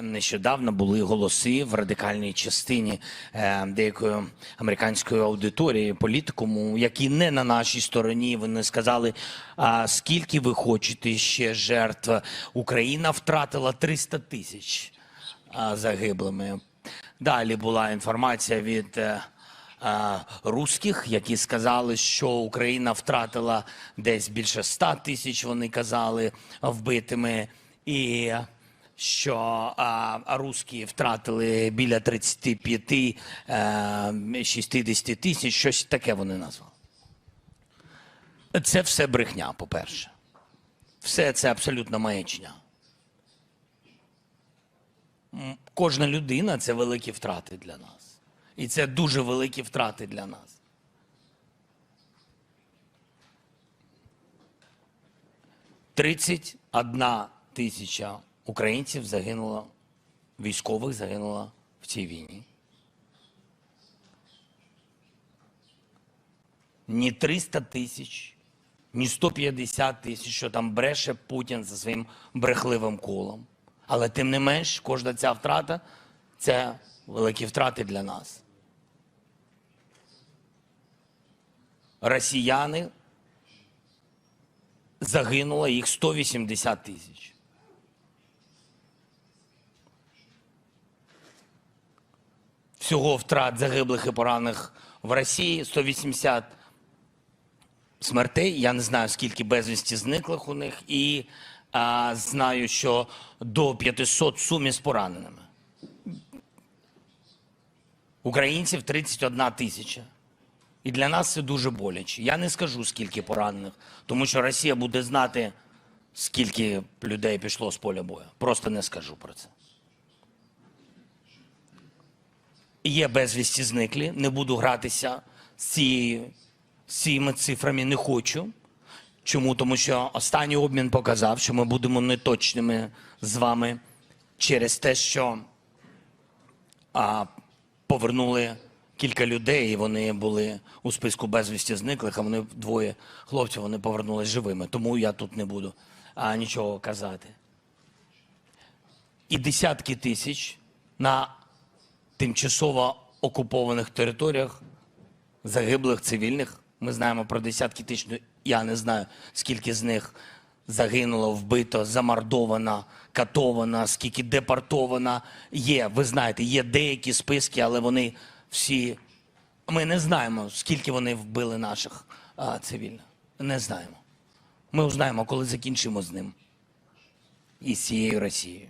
Нещодавно були голоси в радикальній частині е, деякої американської аудиторії, політикуму, які не на нашій стороні. Вони сказали: а скільки ви хочете ще жертв? Україна втратила 300 тисяч загиблими. Далі була інформація від е, русських, які сказали, що Україна втратила десь більше 100 тисяч. Вони казали вбитими і що а, русські втратили біля 35 е, 60 тисяч, щось таке вони назвали. Це все брехня, по-перше. Все це абсолютно маячня. Кожна людина це великі втрати для нас. І це дуже великі втрати для нас. Тридцять одна тисяча українців загинуло, військових загинуло в цій війні. Ні 300 тисяч, ні 150 тисяч, що там бреше Путін за своїм брехливим колом. Але тим не менш, кожна ця втрата це великі втрати для нас. Росіяни загинуло їх 180 тисяч. Всього втрат загиблих і поранених в Росії 180 смертей. Я не знаю, скільки безвісті зниклих у них, і а, знаю, що до 500 сумі з пораненими. Українців 31 тисяча. І для нас це дуже боляче. Я не скажу, скільки поранених, тому що Росія буде знати, скільки людей пішло з поля бою. Просто не скажу про це. Є безвісті зниклі, не буду гратися з, цією, з цими цифрами, не хочу. Чому? Тому що останній обмін показав, що ми будемо неточними з вами через те, що а, повернули кілька людей, і вони були у списку безвісті зниклих, а вони двоє хлопців вони повернулись живими. Тому я тут не буду а, нічого казати. І десятки тисяч на тимчасово окупованих територіях загиблих цивільних. Ми знаємо про десятки тисяч. ну, Я не знаю, скільки з них загинуло, вбито, замордовано, катовано, скільки депортовано. Є, ви знаєте, є деякі списки, але вони всі. Ми не знаємо, скільки вони вбили наших а, цивільних. Не знаємо. Ми узнаємо, коли закінчимо з ним і з цією Росією.